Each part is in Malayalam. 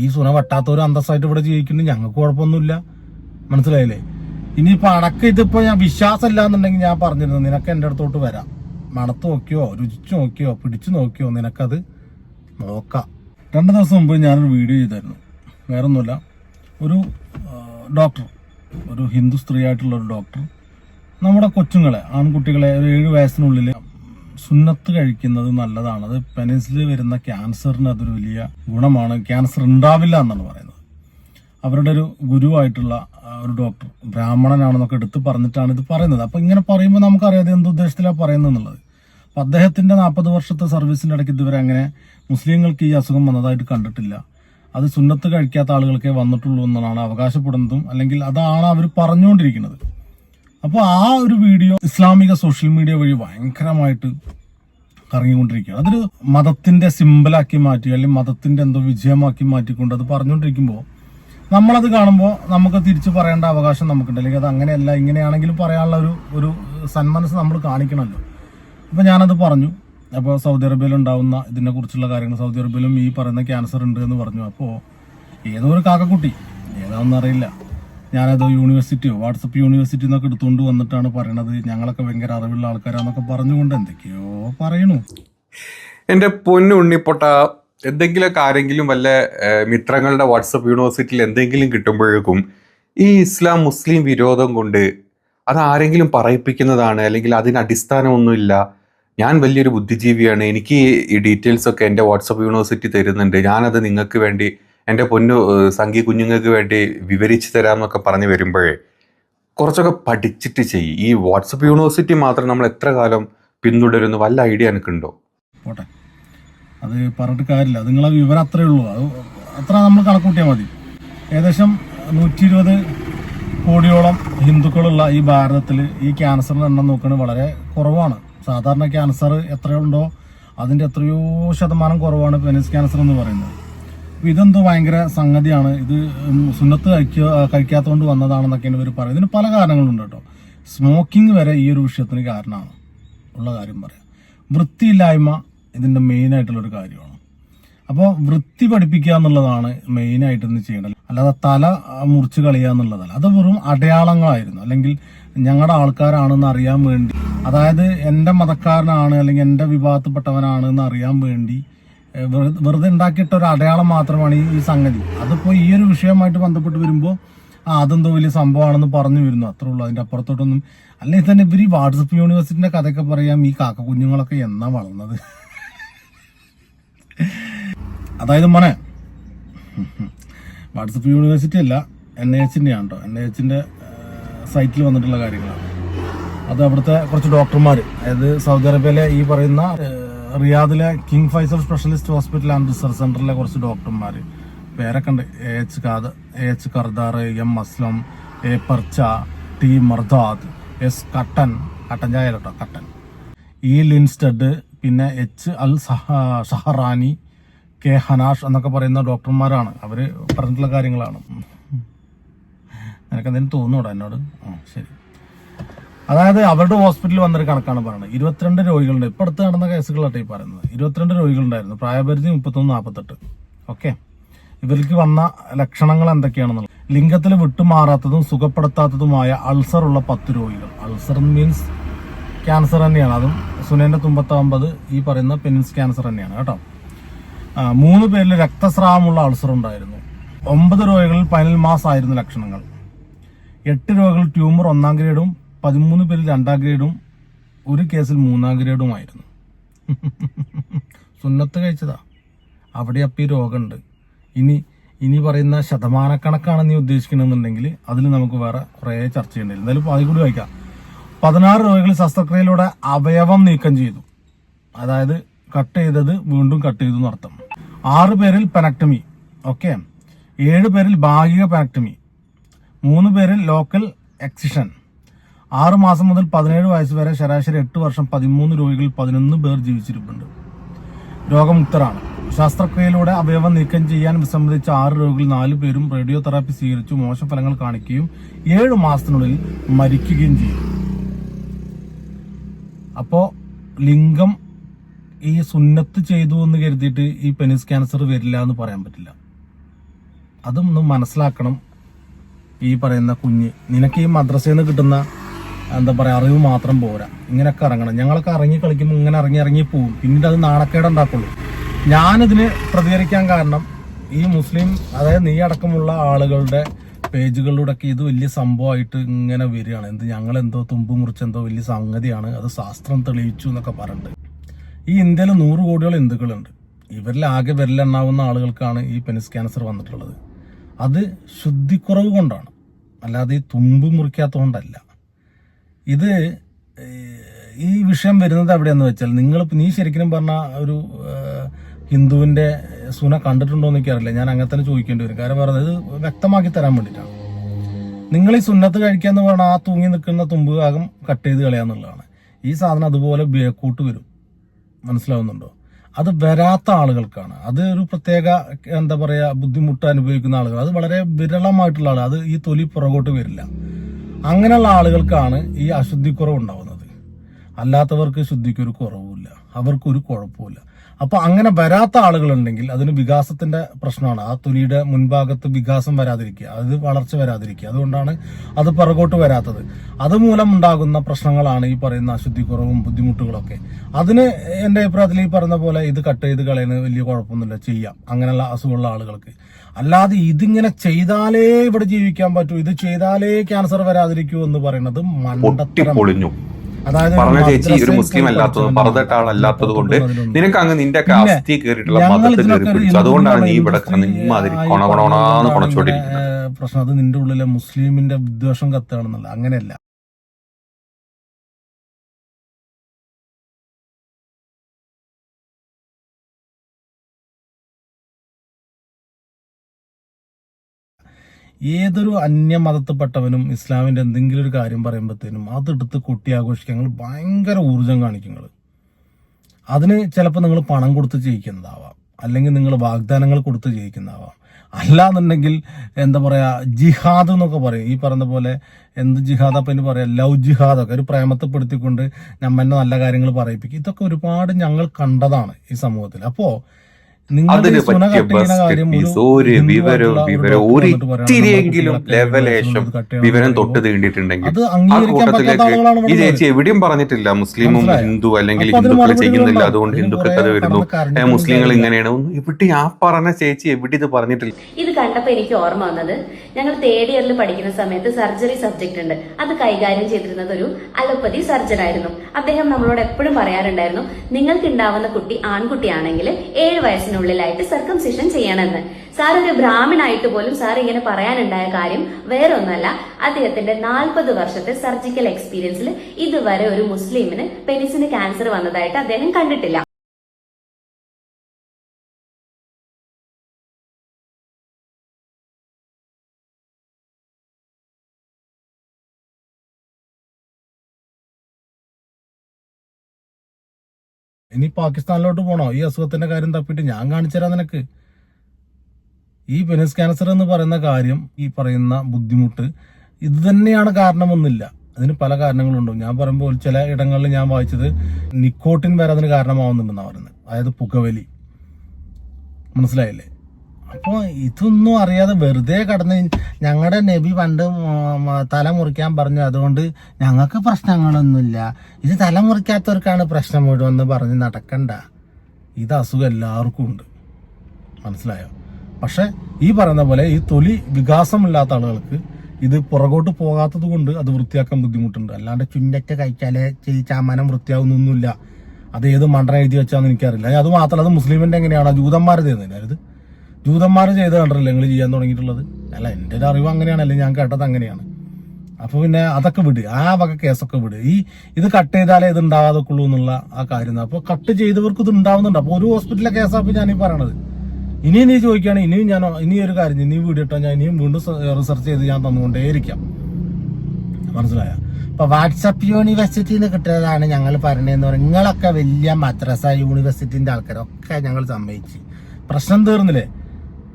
ഈ സുന വെട്ടാത്തവർ അന്തസ്സായിട്ട് ഇവിടെ ജീവിക്കുന്നു ഞങ്ങൾക്ക് കുഴപ്പമൊന്നുമില്ല. മനസ്സിലായില്ലേ? ഇനിയിപ്പോൾ അടക്കം ഇതിപ്പോ ഞാൻ വിശ്വാസം ഇല്ല എന്നുണ്ടെങ്കിൽ ഞാൻ പറഞ്ഞിരുന്നു നിനക്ക് എന്റെ അടുത്തോട്ട് വരാം. മണത്ത് നോക്കിയോ രുചിച്ചു നോക്കിയോ പിടിച്ചു നോക്കിയോ നിനക്കത് നോക്കാം. രണ്ട് ദിവസം മുമ്പ് ഞാനൊരു വീഡിയോ ചെയ്തായിരുന്നു. വേറെ ഒന്നുമില്ല ഒരു ഡോക്ടർ ഒരു ഹിന്ദു സ്ത്രീ ആയിട്ടുള്ള ഒരു ഡോക്ടർ നമ്മുടെ കൊച്ചുങ്ങളെ ആൺകുട്ടികളെ ഒരു ഏഴ് വയസ്സിനുള്ളിൽ സുന്നത്ത് കഴിക്കുന്നത് നല്ലതാണ്. അത് പെനിസിൽ വരുന്ന ക്യാൻസറിന് അതൊരു വലിയ ഗുണമാണ്. ക്യാൻസർ ഉണ്ടാവില്ല എന്നാണ് പറയുന്നത്. അവരുടെ ഒരു ഗുരുവായിട്ടുള്ള ഒരു ഡോക്ടർ ബ്രാഹ്മണനാണെന്നൊക്കെ എടുത്ത് പറഞ്ഞിട്ടാണ് ഇത് പറയുന്നത്. അപ്പോൾ ഇങ്ങനെ പറയുമ്പോൾ നമുക്കറിയാതെ എന്ത് ഉദ്ദേശത്തിലാണ് പറയുന്നത് എന്നുള്ളത് അപ്പം അദ്ദേഹത്തിന്റെ നാൽപ്പത് വർഷത്തെ സർവീസിന്റെ ഇടയ്ക്ക് ഇതുവരെ അങ്ങനെ മുസ്ലിങ്ങൾക്ക് ഈ അസുഖം വന്നതായിട്ട് കണ്ടിട്ടില്ല. അത് സുന്നത്ത് കഴിക്കാത്ത ആളുകൾക്കേ വന്നിട്ടുള്ളൂ എന്നാണ് അവകാശപ്പെടുന്നതും അല്ലെങ്കിൽ അതാണ് അവർ പറഞ്ഞുകൊണ്ടിരിക്കുന്നത്. അപ്പോൾ ആ ഒരു വീഡിയോ ഇസ്ലാമിക സോഷ്യൽ മീഡിയ വഴി ഭയങ്കരമായിട്ട് കറങ്ങിക്കൊണ്ടിരിക്കുകയാണ്. അതൊരു മതത്തിന്റെ സിമ്പിളാക്കി മാറ്റി അല്ലെങ്കിൽ മതത്തിന്റെ എന്തോ വിജയമാക്കി മാറ്റിക്കൊണ്ട് അത് പറഞ്ഞുകൊണ്ടിരിക്കുമ്പോൾ നമ്മളത് കാണുമ്പോൾ നമുക്ക് തിരിച്ചു പറയേണ്ട അവകാശം നമുക്കുണ്ട്. അല്ലെങ്കിൽ അത് അങ്ങനെയല്ല ഇങ്ങനെയാണെങ്കിലും പറയാനുള്ള ഒരു ഒരു സന്മനസ് നമ്മൾ കാണിക്കണമല്ലോ. അപ്പോൾ ഞാനത് പറഞ്ഞു. അപ്പോൾ സൗദി അറേബ്യയിൽ ഉണ്ടാവുന്ന ഇതിനെ കുറിച്ചുള്ള കാര്യങ്ങൾ സൗദി അറേബ്യയിലും ഈ പറയുന്ന ക്യാൻസർ ഉണ്ട് എന്ന് പറഞ്ഞു. അപ്പോൾ ഏതോ ഒരു കാക്കക്കുട്ടി ഏതാണെന്ന് അറിയില്ല ഞാനത് യൂണിവേഴ്സിറ്റിയോ വാട്സപ്പ് യൂണിവേഴ്സിറ്റി എന്നൊക്കെ എടുത്തുകൊണ്ട് വന്നിട്ടാണ് പറയണത്. ഞങ്ങളൊക്കെ ഭയങ്കര അറിവുള്ള ആൾക്കാരാന്നൊക്കെ പറഞ്ഞുകൊണ്ട് എന്തൊക്കെയോ പറയണു. എന്റെ പൊന്നു ഉണ്ണിപ്പൊട്ട എന്തെങ്കിലുമൊക്കെ ആരെങ്കിലും വല്ല മിത്രങ്ങളുടെ വാട്സപ്പ് യൂണിവേഴ്സിറ്റിയിൽ എന്തെങ്കിലും കിട്ടുമ്പോഴേക്കും ഈ ഇസ്ലാം മുസ്ലിം വിരോധം കൊണ്ട് അത് ആരെങ്കിലും പറയിപ്പിക്കുന്നതാണ് അല്ലെങ്കിൽ അതിന് അടിസ്ഥാനമൊന്നുമില്ല. ഞാൻ വലിയൊരു ബുദ്ധിജീവിയാണ്. എനിക്ക് ഈ ഡീറ്റെയിൽസ് ഒക്കെ എന്റെ വാട്സപ്പ് യൂണിവേഴ്സിറ്റി തരുന്നുണ്ട്. ഞാനത് നിങ്ങൾക്ക് വേണ്ടി എന്റെ പൊന്നു സംഗീ കുഞ്ഞുങ്ങൾക്ക് വേണ്ടി വിവരിച്ചു തരാമെന്നൊക്കെ പറഞ്ഞു വരുമ്പോഴേ കുറച്ചൊക്കെ പഠിച്ചിട്ട് ചെയ്യും. ഈ വാട്സപ്പ് യൂണിവേഴ്സിറ്റി മാത്രം നമ്മൾ എത്ര കാലം പിന്തുടരുന്നു വല്ല ഐഡിയ എനിക്കുണ്ടോ? പോട്ടെ. അത് പറഞ്ഞിട്ട് കാര്യമില്ല. നിങ്ങളെ വിവരം അത്രേ ഉള്ളൂ. അത് അത്ര നമ്മൾ കണക്കൂട്ടിയാൽ മതി. ഏകദേശം നൂറ്റി ഇരുപത് കോടിയോളം ഹിന്ദുക്കളുള്ള ഈ ഭാരതത്തിൽ ഈ ക്യാൻസറിന്റെ എണ്ണം നോക്കുന്നത് വളരെ കുറവാണ്. സാധാരണ ക്യാൻസർ എത്രയുണ്ടോ അതിന്റെ എത്രയോ ശതമാനം കുറവാണ് പെനിസ് ക്യാൻസർ എന്ന് പറയുന്നത്. ഇതെന്തോ ഭയങ്കര സംഗതിയാണ്. ഇത് സുന്നത്ത് കഴിക്കുക കഴിക്കാത്തതുകൊണ്ട് വന്നതാണെന്നൊക്കെയാണ് ഇവർ പറയുന്നത് ഇതിന് പല കാരണങ്ങളുണ്ട് കേട്ടോ. സ്മോക്കിംഗ് വരെ ഈ ഒരു വിഷയത്തിന് കാരണമാണ്. ഉള്ള കാര്യം പറയാം. വൃത്തിയില്ലായ്മ ആയിട്ടുള്ള ഒരു കാര്യമാണ്. അപ്പോൾ വൃത്തി പഠിപ്പിക്കുക എന്നുള്ളതാണ് മെയിൻ ആയിട്ട് ഇന്ന് ചെയ്യേണ്ടത്. അല്ലാതെ തല മുറിച്ച് കളയുക എന്നുള്ളതല്ല. അത് വെറും അടയാളങ്ങളായിരുന്നു. അല്ലെങ്കിൽ ഞങ്ങളുടെ ആൾക്കാരാണെന്ന് അറിയാൻ വേണ്ടി അതായത് എന്റെ മതക്കാരനാണ് അല്ലെങ്കിൽ എന്റെ വിഭാഗത്തിൽപ്പെട്ടവനാണ് എന്ന് അറിയാൻ വേണ്ടി വെറുതെ ഉണ്ടാക്കിയിട്ട ഒരു അടയാളം മാത്രമാണ് ഈ- സംഗതി. അതിപ്പോൾ ഈ ഒരു വിഷയമായിട്ട് ബന്ധപ്പെട്ട് വരുമ്പോൾ ആ അതെന്തോ വലിയ സംഭവമാണെന്ന് പറഞ്ഞു വരുന്നു. അത്രേ ഉള്ളൂ. അതിന്റെ അപ്പുറത്തോട്ടൊന്നും അല്ലെങ്കിൽ തന്നെ ഇവർ ഈ വാട്സപ്പ് യൂണിവേഴ്സിറ്റിന്റെ കഥയൊക്കെ പറയാം ഈ കാക്ക കുഞ്ഞുങ്ങളൊക്കെ എന്നാ വളർന്നത്? അതായത് മോനെ വാട്സപ്പ് യൂണിവേഴ്സിറ്റി അല്ല എൻ എ എച്ചിന്റെ ആണ് കേട്ടോ എൻ എച്ചിന്റെ സൈറ്റിൽ വന്നിട്ടുള്ള കാര്യങ്ങളാണ്. അത് അവിടുത്തെ കുറച്ച് ഡോക്ടർമാർ അതായത് സൗദി അറേബ്യയിലെ ഈ പറയുന്ന റിയാദിലെ King Faisal specialist hospital and research സെന്ററിലെ കുറച്ച് ഡോക്ടർമാർ പേരൊക്കെ ഉണ്ട്. A H കാദ് A H Kardar M Aslam A പർച്ച T മർദാദ് S കട്ടൻ കട്ടൻ ചായ കേട്ടോ കട്ടൻ. ഇ ലിൻസ്റ്റഡ് പിന്നെ H Al Shahrani K Hanash എന്നൊക്കെ പറയുന്ന ഡോക്ടർമാരാണ്. അവർ പറഞ്ഞിട്ടുള്ള കാര്യങ്ങളാണ്. നിനക്ക് എന്തെങ്കിലും തോന്നൂടാ എന്നോട്? ആ ശരി. അതായത് അവരുടെ ഹോസ്പിറ്റലിൽ വന്നൊരു കണക്കാണ് പറയുന്നത്. ഇരുപത്തിരണ്ട് രോഗികളുണ്ട്. ഇപ്പൊ അടുത്ത് നടന്ന കേസുകളാട്ടെ ഈ പറയുന്നത്. ഇരുപത്തിരണ്ട് രോഗികളുണ്ടായിരുന്നു. പ്രായപരിധി മുപ്പത്തൊന്ന് നാൽപ്പത്തെട്ട് ഓക്കെ? ഇവർക്ക് വന്ന ലക്ഷണങ്ങൾ എന്തൊക്കെയാണെന്നുള്ളത്. ലിംഗത്തിൽ വിട്ടുമാറാത്തതും സുഖപ്പെടുത്താത്തതുമായ അൾസർ ഉള്ള പത്ത് രോഗികൾ. അൾസർ മീൻസ് ക്യാൻസർ തന്നെയാണ്. അതും സുനേന്റെ തുമ്പത്തൊമ്പത് ഈ പറയുന്ന പെനിൻസ് ക്യാൻസർ തന്നെയാണ്. കേട്ടോ? മൂന്ന് പേരിൽ രക്തസ്രാവമുള്ള അൾസർ ഉണ്ടായിരുന്നു ഒമ്പത് രോഗികളിൽ പതിനൽ മാസ് ആയിരുന്നു ലക്ഷണങ്ങൾ. എട്ട് രോഗികൾ ട്യൂമർ ഒന്നാം ഗ്രേഡും പതിമൂന്ന് പേരിൽ രണ്ടാം ഗ്രേഡും ഒരു കേസിൽ മൂന്നാം ഗ്രേഡുമായിരുന്നു. സുന്നത്ത് കഴിച്ചതാ. അവിടെ അപ്പം ഈ രോഗമുണ്ട് ഇനി ഇനി പറയുന്ന ശതമാനക്കണക്കാണ് നീ ഉദ്ദേശിക്കണമെന്നുണ്ടെങ്കിൽ അതിൽ നമുക്ക് വേറെ കുറേ ചർച്ച ചെയ്യേണ്ടി എന്തായാലും അതിൽ കൂടി വായിക്കാം. പതിനാറ് രോഗികൾ ശസ്ത്രക്രിയയിലൂടെ അവയവം നീക്കം ചെയ്തു. അതായത് കട്ട് ചെയ്തത് വീണ്ടും കട്ട് ചെയ്തു എന്നർത്ഥം. ആറ് പേരിൽ പെനക്ടമി ഓക്കെ. ഏഴ് പേരിൽ ഭാഗിക പെനക്ടമി. മൂന്ന് പേരിൽ ലോക്കൽ എക്സിഷൻ. ആറ് മാസം മുതൽ പതിനേഴ് വയസ്സ് വരെ ശരാശരി എട്ട് വർഷം പതിമൂന്ന് രോഗികൾ പതിനൊന്ന് പേർ ജീവിച്ചിരിപ്പുണ്ട്. രോഗമുക്തരാണ്. ശസ്ത്രക്രിയയിലൂടെ അവയവം നീക്കം ചെയ്യാൻ വിസമ്മതിച്ച ആറ് രോഗികൾ നാല് പേരും റേഡിയോ തെറാപ്പി സ്വീകരിച്ചു മോശം ഫലങ്ങൾ കാണിക്കുകയും ഏഴ് മാസത്തിനുള്ളിൽ മരിക്കുകയും ചെയ്തു. അപ്പോ ലിംഗം ഈ സുന്നത്ത് ചെയ്തു എന്ന് കരുതിയിട്ട് ഈ പെനിസ് ക്യാൻസർ വരില്ല എന്ന് പറയാൻ പറ്റില്ല. അതൊന്ന് മനസ്സിലാക്കണം ഈ പറയുന്ന കുഞ്ഞ്. നിനക്ക് ഈ മദ്രസയിൽ നിന്ന് കിട്ടുന്ന എന്താ പറയാ അറിവ് മാത്രം പോരാ. ഇങ്ങനെയൊക്കെ ഇറങ്ങണം. ഞങ്ങളൊക്കെ ഇറങ്ങി കളിക്കുമ്പോൾ ഇങ്ങനെ ഇറങ്ങി ഇറങ്ങി പോകും പിന്നീട് അത് നാണക്കേട് ഉണ്ടാക്കുള്ളൂ. ഞാനിതിന് പ്രതികരിക്കാൻ കാരണം ഈ മുസ്ലിം അതായത് നീ അടക്കമുള്ള ആളുകളുടെ പേജുകളിലൂടെയൊക്കെ ഇത് വലിയ സംഭവമായിട്ട് ഇങ്ങനെ വരികയാണ്. എന്ത് ഞങ്ങൾ എന്തോ തുമ്പ് മുറിച്ചെന്തോ വലിയ സംഗതിയാണ്. അത് ശാസ്ത്രം തെളിയിച്ചു എന്നൊക്കെ പറഞ്ഞിട്ട്. ഈ ഇന്ത്യയിൽ നൂറ് കോടിയോളം ഹിന്ദുക്കളുണ്ട്. ഇവരിൽ ആകെ വിരലെണ്ണാവുന്ന ആളുകൾക്കാണ് ഈ പെനിസ് ക്യാൻസർ വന്നിട്ടുള്ളത്. അത് ശുദ്ധിക്കുറവ് കൊണ്ടാണ്. അല്ലാതെ ഈ തുമ്പ് മുറിക്കാത്തതുകൊണ്ടല്ല. ഇത് ഈ വിഷയം വരുന്നത് എവിടെയെന്ന് വെച്ചാൽ നിങ്ങൾ നീ ശരിക്കും പറഞ്ഞ ഒരു ഹിന്ദുവിന്റെ സുന കണ്ടിട്ടുണ്ടോ എന്ന് എനിക്കറിയില്ല. ഞാൻ അങ്ങനെ തന്നെ ചോദിക്കേണ്ടി വരും. കാര്യം പറഞ്ഞത് വ്യക്തമാക്കി തരാൻ വേണ്ടിയിട്ടാണ്. നിങ്ങൾ ഈ സുന്നത്ത് കഴിക്കാന്ന് പറഞ്ഞാൽ ആ തൂങ്ങി നിൽക്കുന്ന തുമ്പ് ഭാഗം കട്ട് ചെയ്ത് കളയാന്നുള്ളതാണ് ഈ സാധനം അതുപോലെ ബേക്കൂട്ട് വരും. മനസ്സിലാവുന്നുണ്ടോ? അത് വരാത്ത ആളുകൾക്കാണ്. അത് ഒരു പ്രത്യേക എന്താ പറയുക ബുദ്ധിമുട്ട് അനുഭവിക്കുന്ന ആളുകൾ അത് വളരെ വിരളമായിട്ടുള്ള ആളാണ്. അത് ഈ തൊലി പുറകോട്ട് വരില്ല. അങ്ങനെയുള്ള ആളുകൾക്കാണ് ഈ അശുദ്ധിക്കുറവ് ഉണ്ടാവുന്നത്. അല്ലാത്തവർക്ക് ശുദ്ധിക്കൊരു കുറവുമില്ല. അവർക്കൊരു കുഴപ്പമില്ല അപ്പൊ അങ്ങനെ വരാത്ത ആളുകളുണ്ടെങ്കിൽ അതിന് വികാസത്തിന്റെ പ്രശ്നമാണ്. ആ തൊലിയുടെ മുൻഭാഗത്ത് വികാസം വരാതിരിക്കുക. അത് വളർച്ച വരാതിരിക്കുക. അതുകൊണ്ടാണ് അത് പുറകോട്ട് വരാത്തത്. അതുമൂലം ഉണ്ടാകുന്ന പ്രശ്നങ്ങളാണ് ഈ പറയുന്ന അശുദ്ധിക്കുറവും ബുദ്ധിമുട്ടുകളൊക്കെ. അതിന് എന്റെ അഭിപ്രായത്തിൽ ഈ പറഞ്ഞ പോലെ ഇത് കട്ട് ചെയ്ത് കളയുന്നത് വലിയ കുഴപ്പമൊന്നുമില്ല. ചെയ്യാം. അങ്ങനെയുള്ള അസുഖമുള്ള ആളുകൾക്ക്. അല്ലാതെ ഇതിങ്ങനെ ചെയ്താലേ ഇവിടെ ജീവിക്കാൻ പറ്റൂ. ഇത് ചെയ്താലേ ക്യാൻസർ വരാതിരിക്കൂ എന്ന് പറയുന്നത് മണ്ടത്തരം. പറഞ്ഞ ചേച്ചി ഒരു മുസ്ലിം അല്ലാത്തത് പഠിച്ചവന് ആളല്ലാത്തത് കൊണ്ട് നിനക്ക് അങ്ങ് നിന്റെ അസ്ഥി കയറിയിട്ടുള്ള മതത്തിൽ കയറി പിടിച്ചു. അതുകൊണ്ടാണ് നീ ഇവിടെ ഇൻഡസ്ട്രി കൊണ കൊണ കൊണാന്ന് കൊണച്ചോണ്ടിരിക്കുന്നത് പ്രശ്നം. അത് നിന്റെ ഉള്ളിലെ മുസ്ലിമിന്റെ വിദ്വേഷം കത്താണെന്നല്ല അങ്ങനെയല്ല. ഏതൊരു അന്യമതത്തിൽപ്പെട്ടവനും ഇസ്ലാമിന്റെ എന്തെങ്കിലും ഒരു കാര്യം പറയുമ്പോഴത്തേനും അതെടുത്ത് കൊട്ടി ആഘോഷിക്കാൻ നിങ്ങൾ ഭയങ്കര ഊർജം കാണിക്കും നിങ്ങൾ അതിന് ചിലപ്പോൾ നിങ്ങൾ പണം കൊടുത്ത് ജയിക്കുന്നതാവാം. അല്ലെങ്കിൽ നിങ്ങൾ വാഗ്ദാനങ്ങൾ കൊടുത്ത് ജയിക്കുന്നതാവാം. അല്ലാന്നുണ്ടെങ്കിൽ എന്താ പറയാ ജിഹാദ് എന്നൊക്കെ പറയും. ഈ പറഞ്ഞ പോലെ എന്ത് ജിഹാദ്? അപ്പം ഇനി പറയാം ലവ് ജിഹാദൊക്കെ ഒരു പ്രേമത്തെപ്പെടുത്തിക്കൊണ്ട് നമ്മെന്നെ നല്ല കാര്യങ്ങൾ പറയിപ്പിക്കും. ഇതൊക്കെ ഒരുപാട് ഞങ്ങൾ കണ്ടതാണ് ഈ സമൂഹത്തിൽ. അപ്പോ നിങ്ങൾ അതിന് പറ്റിയ ഒരു ഒരു വിവരം ഒരു ലെവലേശം തൊട്ട് അത് ആ കൂട്ടത്തിലേക്ക് ഈ ചേച്ചി എവിടെയും പറഞ്ഞിട്ടില്ല മുസ്ലിമും ഹിന്ദു അല്ലെങ്കിൽ ഹിന്ദുക്കൾ ചെയ്യുന്നില്ല. അതുകൊണ്ട് ഹിന്ദുക്കൾ ഹിന്ദുക്കൾക്ക് അത് വരുന്നു. മുസ്ലിങ്ങൾ ഇങ്ങനെയാണ്. ഇവിടെ ആ പറഞ്ഞ ചേച്ചി എവിടെ ഇത് പറഞ്ഞിട്ടില്ല? ഇത് കണ്ടപ്പോൾ എനിക്ക് ഓർമ്മ വന്നത് ഞങ്ങൾ തേർഡ് ഇയറിൽ പഠിക്കുന്ന സമയത്ത് സർജറി സബ്ജക്ട് ഉണ്ട്. അത് കൈകാര്യം ചെയ്തിരുന്നത് ഒരു അലോപ്പതി സർജൻ ആയിരുന്നു. അദ്ദേഹം നമ്മളോട് എപ്പോഴും പറയാറുണ്ടായിരുന്നു നിങ്ങൾക്ക് ഉണ്ടാവുന്ന കുട്ടി ആൺകുട്ടിയാണെങ്കിൽ ഏഴ് വയസ്സിനുള്ളിലായിട്ട് സർക്കംസിഷൻ ചെയ്യണമെന്ന്. സാർ ഒരു ബ്രാഹ്മണായിട്ട് പോലും സാർ ഇങ്ങനെ പറയാനുണ്ടായ കാര്യം വേറെ ഒന്നല്ല അദ്ദേഹത്തിന്റെ നാൽപ്പത് വർഷത്തെ സർജിക്കൽ എക്സ്പീരിയൻസിൽ ഇതുവരെ ഒരു മുസ്ലിമിന് പെനിസിന് ക്യാൻസർ വന്നതായിട്ട് അദ്ദേഹം കണ്ടിട്ടില്ല. ഇനി പാകിസ്ഥാനിലോട്ട് പോണോ? ഈ അസുഖത്തിന്റെ കാര്യം തപ്പിട്ട് ഞാൻ കാണിച്ചു തരാം നിനക്ക്. ഈ പെനിസ് ക്യാൻസർ എന്ന് പറയുന്ന കാര്യം ഈ പറയുന്ന ബുദ്ധിമുട്ട് ഇത് തന്നെയാണ് കാരണമൊന്നുമില്ല. അതിന് പല കാരണങ്ങളുണ്ട്. ഞാൻ പറയുമ്പോൾ ചില ഇടങ്ങളിൽ ഞാൻ വായിച്ചത് നിക്കോട്ടിൻ വരെ അതിന് കാരണമാവുന്നുണ്ടെന്നാണ് പറയുന്നത്. അതായത് പുകവലി. മനസ്സിലായില്ലേ? അപ്പോൾ ഇതൊന്നും അറിയാതെ വെറുതെ കടന്ന് ഞങ്ങളുടെ നബി പണ്ട് തല മുറിക്കാൻ പറഞ്ഞു. അതുകൊണ്ട് ഞങ്ങൾക്ക് പ്രശ്നങ്ങളൊന്നുമില്ല. ഇത് തല മുറിക്കാത്തവർക്കാണ് പ്രശ്നം മുഴുവൻ എന്ന് പറഞ്ഞ് നടക്കണ്ട. ഇത് അസുഖം എല്ലാവർക്കും ഉണ്ട്. മനസ്സിലായോ? പക്ഷേ ഈ പറയുന്ന പോലെ ഈ തൊലി വികാസമില്ലാത്ത ആളുകൾക്ക് ഇത് പുറകോട്ട് പോകാത്തത് കൊണ്ട് അത് വൃത്തിയാക്കാൻ ബുദ്ധിമുട്ടുണ്ട്. അല്ലാണ്ട് ചുണ്ടറ്റ കഴിച്ചാലേ ചാമാനം വൃത്തിയാവുന്നൊന്നുമില്ല. അത് ഏത് മണ്ടന എഴുതി വെച്ചാന്ന് എനിക്കറിയില്ല. അത് മാത്രമല്ല അത് മുസ്ലിമിന്റെ എങ്ങനെയാണ്? ചെയ്യുന്നില്ല ഇത് ജൂതന്മാർ ചെയ്ത് കണ്ടല്ലോ നിങ്ങൾ ചെയ്യാൻ തുടങ്ങിയിട്ടുള്ളത്? അല്ല എന്റെ ഒരു അറിവ് അങ്ങനെയാണ് അല്ലെങ്കിൽ ഞാൻ കേട്ടത് അങ്ങനെയാണ്. അപ്പോൾ പിന്നെ അതൊക്കെ വിട് ആ വക കേസൊക്കെ വിട്. ഈ ഇത് കട്ട് ചെയ്താലേ ഇത് ഉണ്ടാകാതൊക്കെയുള്ളൂ എന്നുള്ള ആ കാര്യം അപ്പോൾ കട്ട് ചെയ്തവർക്ക് ഇത് ഉണ്ടാവുന്നുണ്ട്. അപ്പോൾ ഒരു ഹോസ്പിറ്റലിലെ കേസാണ് ഞാൻ ഈ പറയണത്. ഇനി നീ ചോദിക്കുകയാണ് ഇനിയും ഞാൻ ഇനി ഒരു കാര്യം ഇനിയും വീഡിയോ ഇട്ടാൽ ഞാൻ ഇനിയും വീണ്ടും റിസർച്ച് ചെയ്ത് ഞാൻ തന്നുകൊണ്ടേയിരിക്കാം. മനസ്സിലായ? ഇപ്പൊ വാട്സപ്പ് നിന്ന് കിട്ടിയതാണ് ഞങ്ങൾ പറഞ്ഞതെന്ന് പറഞ്ഞാൽ നിങ്ങളൊക്കെ വലിയ മദ്രസ യൂണിവേഴ്സിറ്റിന്റെ ആൾക്കാരൊക്കെ ഞങ്ങൾ സമ്മതിച്ച്. പ്രശ്നം തീർന്നില്ലേ?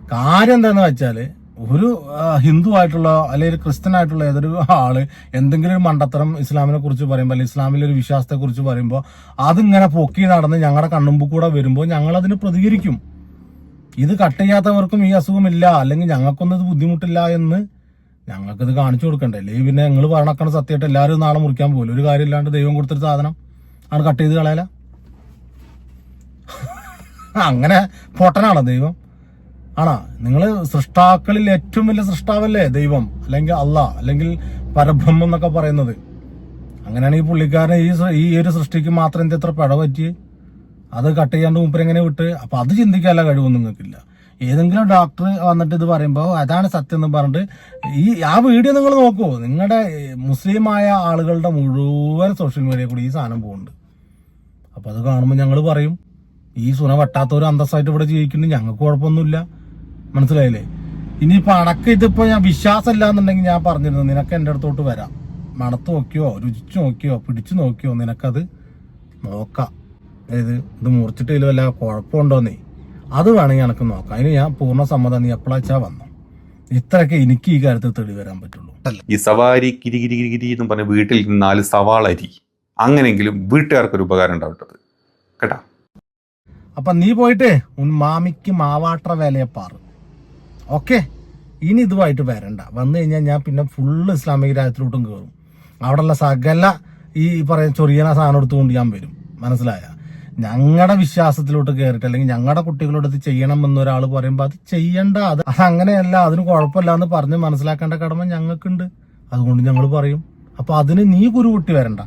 കാര്യം എന്താന്ന് വെച്ചാൽ ഒരു ഹിന്ദു ആയിട്ടുള്ള അല്ലെങ്കിൽ ഒരു ക്രിസ്ത്യൻ ആയിട്ടുള്ള ഏതൊരു ആൾ എന്തെങ്കിലും ഒരു മണ്ടത്തരം ഇസ്ലാമിനെ കുറിച്ച് പറയുമ്പോൾ അല്ലെങ്കിൽ ഇസ്ലാമിലെ ഒരു വിശ്വാസത്തെ കുറിച്ച് പറയുമ്പോൾ അതിങ്ങനെ പൊക്കി നടന്ന് ഞങ്ങളുടെ കണ്ണുമ്പ് കൂടെ വരുമ്പോൾ ഞങ്ങൾ അതിന് പ്രതികരിക്കും. ഇത് കട്ട് ചെയ്യാത്തവർക്കും ഈ അസുഖമില്ല അല്ലെങ്കിൽ ഞങ്ങൾക്കൊന്നും ഇത് ബുദ്ധിമുട്ടില്ല എന്ന് ഞങ്ങൾക്കിത് കാണിച്ചു കൊടുക്കണ്ടേ. അല്ലെങ്കിൽ പിന്നെ നിങ്ങൾ പറഞ്ഞക്കണ സത്യമായിട്ട് എല്ലാവരും നാളെ മുറിക്കാൻ പോലും ഒരു കാര്യമില്ലാണ്ട് ദൈവം കൊടുത്തൊരു സാധനം ആണ് കട്ട് ചെയ്ത് കളയല? അങ്ങനെ പൊട്ടനാണോ ദൈവം? ആണോ? നിങ്ങൾ സൃഷ്ടാക്കളിൽ ഏറ്റവും വലിയ സൃഷ്ടാവല്ലേ ദൈവം അല്ലെങ്കിൽ അല്ല അല്ലെങ്കിൽ പരബ്രഹ്മം എന്നൊക്കെ പറയുന്നത്? അങ്ങനെയാണ് ഈ പുള്ളിക്കാരൻ ഈ ഈ ഒരു സൃഷ്ടിക്ക് മാത്രം എന്ത് എത്ര പിഴ പറ്റി? അത് കട്ട് ചെയ്യാണ്ട് മുമ്പ് എങ്ങനെ വിട്ട്? അപ്പൊ അത് ചിന്തിക്കാനുള്ള കഴിവൊന്നും നിങ്ങൾക്കില്ല. ഏതെങ്കിലും ഡോക്ടർ വന്നിട്ട് ഇത് പറയുമ്പോൾ അതാണ് സത്യം എന്ന് പറഞ്ഞിട്ട് ഈ ആ വീഡിയോ നിങ്ങൾ നോക്കൂ. നിങ്ങളുടെ മുസ്ലിമായ ആളുകളുടെ മുഴുവൻ സോഷ്യൽ മീഡിയ കൂടി ഈ സാധനം പോകുന്നുണ്ട്. അപ്പൊ അത് കാണുമ്പോൾ ഞങ്ങൾ പറയും ഈ സുന വട്ടാത്തവർ അന്തസ്സായിട്ട് ഇവിടെ ജീവിക്കുന്നുണ്ട് ഞങ്ങൾക്ക് കുഴപ്പമൊന്നുമില്ല. മനസ്സിലായില്ലേ? ഇനിയിപ്പോ അണക്ക് ഇതിപ്പോ ഞാൻ വിശ്വാസമില്ല എന്നുണ്ടെങ്കിൽ ഞാൻ പറഞ്ഞിരുന്നു നിനക്ക് എന്റെ അടുത്തോട്ട് വരാം. മണത്ത് നോക്കിയോ രുചിച്ചു നോക്കിയോ പിടിച്ചു നോക്കിയോ നിനക്കത് നോക്കാം. അതായത് ഇത് മുറിച്ചിട്ട് വല്ല കുഴപ്പമുണ്ടോന്നേ. അത് വേണമെങ്കിൽ എനക്ക് നോക്കാം. അതിന് ഞാൻ പൂർണ സമ്മതം നീ എപ്പോഴാച്ചാ വന്നു? ഇത്രയൊക്കെ എനിക്ക് ഈ കാര്യത്തിൽ തെളിവ് വരാൻ പറ്റുള്ളൂ. ഈ സവാരി കിരി കിരി കിരി കിരി എന്ന് പറഞ്ഞ വീട്ടിൽ നാല് സവാള അരി. അങ്ങനെങ്കിലും വീട്ടുകാർക്കൊരു ഉപകാരം ഉണ്ടാവട്ടത്. കേട്ടാ? അപ്പൊ നീ പോയിട്ടേ ഉൻ മാമിക്ക് മാവാട്ട വേലയെ പാറ്. ഓക്കെ. ഇനി ഇതുമായിട്ട് വരണ്ട. വന്നു കഴിഞ്ഞാൽ ഞാൻ പിന്നെ ഫുള്ള് ഇസ്ലാമിക രാജ്യത്തിലോട്ടും കയറും അവിടെയുള്ള സകല ഈ പറയുന്ന ചൊറിയണ സാധനം എടുത്തുകൊണ്ട് ഞാൻ വരും. മനസ്സിലായ? ഞങ്ങളുടെ വിശ്വാസത്തിലോട്ട് കയറിയിട്ട് അല്ലെങ്കിൽ ഞങ്ങളുടെ കുട്ടികളോട് ഇത് ചെയ്യണം എന്നൊരാൾ പറയുമ്പോൾ അത് ചെയ്യണ്ട. അത് അങ്ങനെയല്ല അതിന് കുഴപ്പമില്ല എന്ന് പറഞ്ഞ് മനസ്സിലാക്കേണ്ട കടമ ഞങ്ങൾക്കുണ്ട്. അതുകൊണ്ട് ഞങ്ങൾ പറയും. അപ്പൊ അതിന് നീ കുരുകുട്ടി വരണ്ട.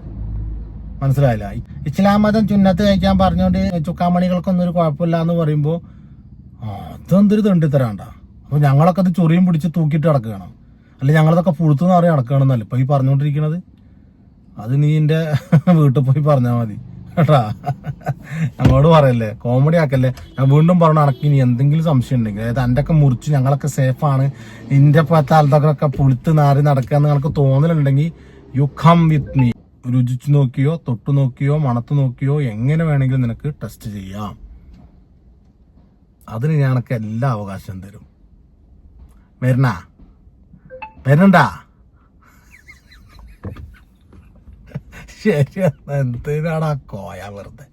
മനസ്സിലായില്ല? ഇസ്ലാം മതം ചുന്നത്ത് കഴിക്കാൻ പറഞ്ഞുകൊണ്ട് ചുക്കാമണികൾക്കൊന്നും ഒരു കുഴപ്പമില്ല എന്ന് പറയുമ്പോൾ അതെന്തൊരു തെണ്ടിത്തരാണ്ട? അപ്പൊ ഞങ്ങളൊക്കെ അത് ചൊറിയും പിടിച്ച് തൂക്കിയിട്ട് കിടക്കുകയാണ് അല്ലെ ഞങ്ങളതൊക്കെ പുഴുത്തുനിന്ന് അറിയാൻ നടക്കുകയാണെന്നല്ല. ഇപ്പൊ ഈ പറഞ്ഞുകൊണ്ടിരിക്കണത്. അത് നീ എന്റെ വീട്ടിൽ പോയി പറഞ്ഞാൽ മതി. കേട്ടാ? ഞങ്ങളോട് പറയല്ലേ? കോമഡി ആക്കല്ലേ? ഞാൻ വീണ്ടും പറഞ്ഞു അനക്ക് ഇനി എന്തെങ്കിലും സംശയം ഉണ്ടെങ്കിൽ അതായത് എന്റെ ഒക്കെ മുറിച്ച് ഞങ്ങളൊക്കെ സേഫാണ് ഇന്റെ കാലത്തൊക്കെ പുളിത്ത് നാറി നടക്കുക എന്ന് നിങ്ങൾക്ക് തോന്നലുണ്ടെങ്കിൽ യു കം വിത്ത് മീ രുചിച്ചു നോക്കിയോ തൊട്ടു നോക്കിയോ മണത്ത് നോക്കിയോ എങ്ങനെ വേണമെങ്കിലും നിനക്ക് ടെസ്റ്റ് ചെയ്യാം. അതിന് ഞാനൊക്കെ എല്ലാ അവകാശം തരും. വരണ വരണ്ടാ ശരി എന്തിനാടാ കോയ വെറുതെ?